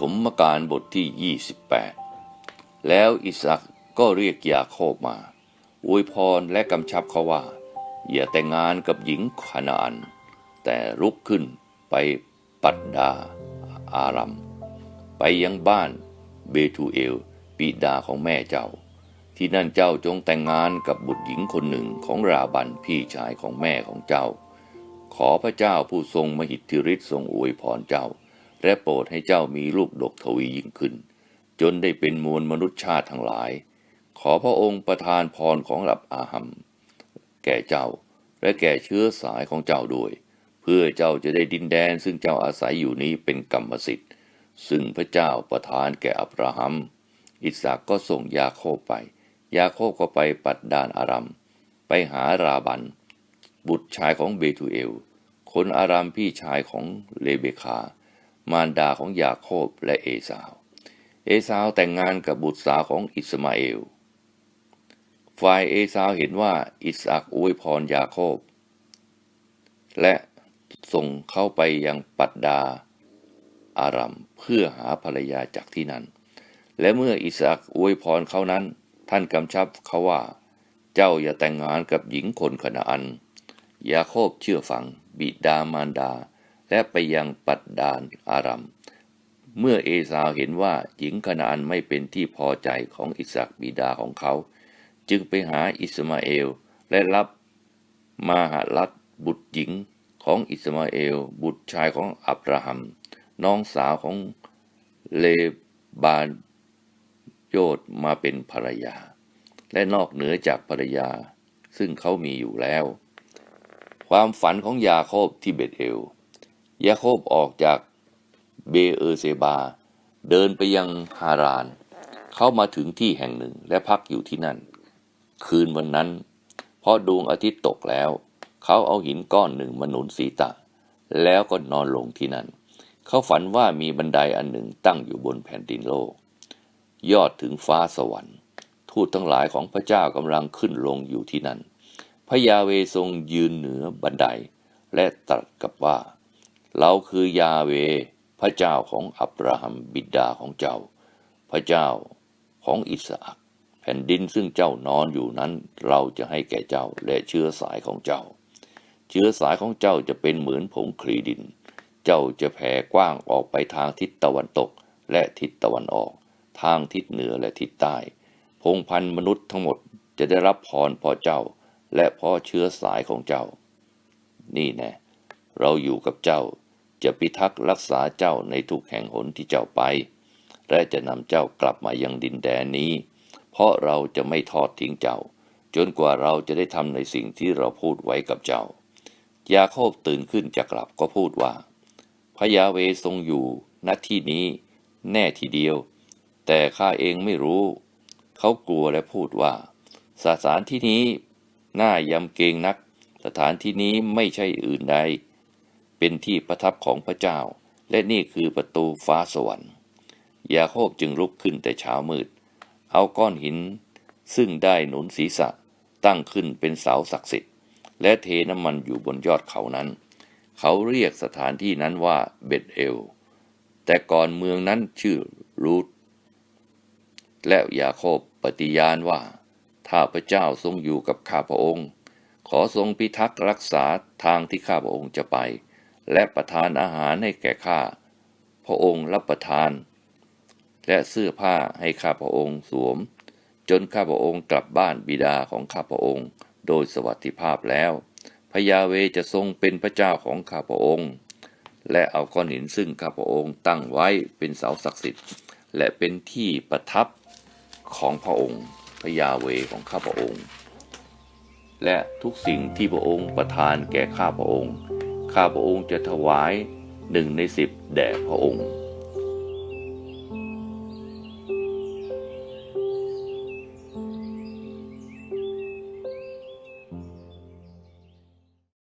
ฐมกาลบทที่ 28 แล้วอิสักก็เรียกยาโคบมาอวยพรและกำชับเขาว่า อย่าแต่งงานกับหญิงคานาอันแต่ลุกขึ้นไปปัดดาอารัม ไปยังบ้านเบทูเอลปิดาของแม่เจ้า ที่นั่นเจ้าจงแต่งงานกับบุตรหญิงคนหนึ่งของราบันพี่ชายของแม่ของเจ้า ขอพระเจ้าผู้ทรงมหิทธิฤทธิ์ทรงอวยพรเจ้า และโปรดให้เจ้ามีลูกดกทวียิ่งขึ้น จนได้เป็นมวลมนุษยชาติทั้งหลาย ขอพระองค์ประทานพรของรับอาหัมแก่เจ้าและแก่เชื้อสายของเจ้าด้วย เพื่อเจ้าจะได้ดินแดนซึ่งเจ้าอาศัยอยู่นี้เป็นกรรมสิทธิ์ ซึ่งพระเจ้าประทานแก่อับราฮัม อิสากก็ส่งยาโคบไป ยาโคบก็ไปปัดดานอารัม ไปหาราบัน บุตรชายของเบทูเอล คนอารัมพี่ชายของเลเบคา มารดาของยาโคบและเอสาว เอสาวแต่งงานกับบุตรสาวของอิสมาเอล ฝ่ายเอสาวเห็นว่าอิสอักอวยพรยาโคบ และส่งเข้าไปยังปัดดาอารัมเพื่อหาภรรยาจากที่นั้น และเมื่ออิสอักอวยพรเขานั้น ท่านกำชับเขาว่า เจ้าอย่าแต่งงานกับหญิงคนขนาอัน ยาโคบเชื่อฟัง บิดามารดา และไปยังปัดดานอารัม เมื่อเอสาวเห็นว่าหญิงคณาอันไม่เป็นที่พอใจของอิสักบิดาของเขา จึงไปหาอิสมาเอลและรับมาหาลัดบุตรหญิงของอิสมาเอล บุตรชายของอับราฮัม น้องสาวของเลบานโยดมาเป็นภรรยา และนอกเหนือจากภรรยา ซึ่งเขามีอยู่แล้ว ความฝันของยาโคบที่เบตเอล ยาโคบออกจากเบเออเซบา เดินไปยังฮาราน เขามาถึงที่แห่งหนึ่งและพักอยู่ที่นั่น คืนวันนั้นพอดวงอาทิตย์ตกแล้ว เขาเอาหินก้อนหนึ่งมาหนุนศีรษะแล้วก็นอนลงที่นั่น เขาฝันว่ามีบันไดอันหนึ่งตั้งอยู่บนแผ่นดินโลก ยอดถึงฟ้าสวรรค์ ทูตทั้งหลายของพระเจ้ากำลังขึ้นลงอยู่ที่นั่นพระยาเวทรงยืนเหนือบันไดและตรัสกับว่า เราคือยาเว พระเจ้าของอับราฮัมบิดาของเจ้า พระเจ้าของอิสอักแผ่นดินซึ่งเจ้านอนอยู่นั้น เราจะให้แก่เจ้าและเชื้อสายของเจ้า เชื้อสายของเจ้าจะเป็นเหมือนผงคลีดิน เจ้าจะแผ่กว้างออกไปทางทิศตะวันตกและทิศตะวันออก ทางทิศเหนือและทิศใต้ พงพันธุ์มนุษย์ทั้งหมดจะได้รับพรพอเจ้า และพอเชื้อสายของเจ้า นี่แน่เราอยู่กับเจ้า จะพิทักษ์รักษาเจ้าในทุกแห่งหนที่เจ้าไป และจะนำเจ้ากลับมายังดินแดนนี้ เพราะเราจะไม่ทอดทิ้งเจ้า จนกว่าเราจะได้ทำในสิ่งที่เราพูดไว้กับเจ้า ยาโคบตื่นขึ้นจะกลับก็พูดว่า พระยาเวทรงอยู่ณที่นี้ แน่ทีเดียว แต่ข้าเองไม่รู้ เขากลัวและพูดว่า สถานที่นี้น่ายำเกรงนัก สถานที่นี้ไม่ใช่อื่นใด เป็นที่ประทับของพระเจ้า และนี่คือประตูฟ้าสวรรค์ ยาโคบจึงลุกขึ้นแต่เช้ามืด เอาก้อนหิน ซึ่งได้หนุนศีรษะตั้งขึ้นเป็นเสาศักดิ์สิทธิ์ และเทน้ำมันอยู่บนยอดเขานั้น เขาเรียกสถานที่นั้นว่าเบตเอล แต่ก่อนเมืองนั้นชื่อรูทและยาโคบปฏิญาณว่า ถ้าพระเจ้าทรงอยู่กับข้าพระองค์ ขอทรงพิทักษ์รักษาทางที่ข้าพระองค์จะไป และประทานอาหารให้แก่ข้าพระองค์รับประทาน และเสื้อผ้าให้ข้าพระองค์สวม จนข้าพระองค์กลับบ้านบิดาของข้าพระองค์ โดยสวัสดิภาพแล้วพระยาเวจะทรงเป็นพระเจ้าของข้าพระองค์ และเอาก้อนหินซึ่งข้าพระองค์ตั้งไว้เป็นเสาศักดิ์สิทธิ์ และเป็นที่ประทับของพระองค์พระยาเวของข้าพระองค์ และทุกสิ่งที่พระองค์ประทานแก่ข้าพระองค์ ข้าพระองค์จะถวายหนึ่งในสิบแด่พระองค์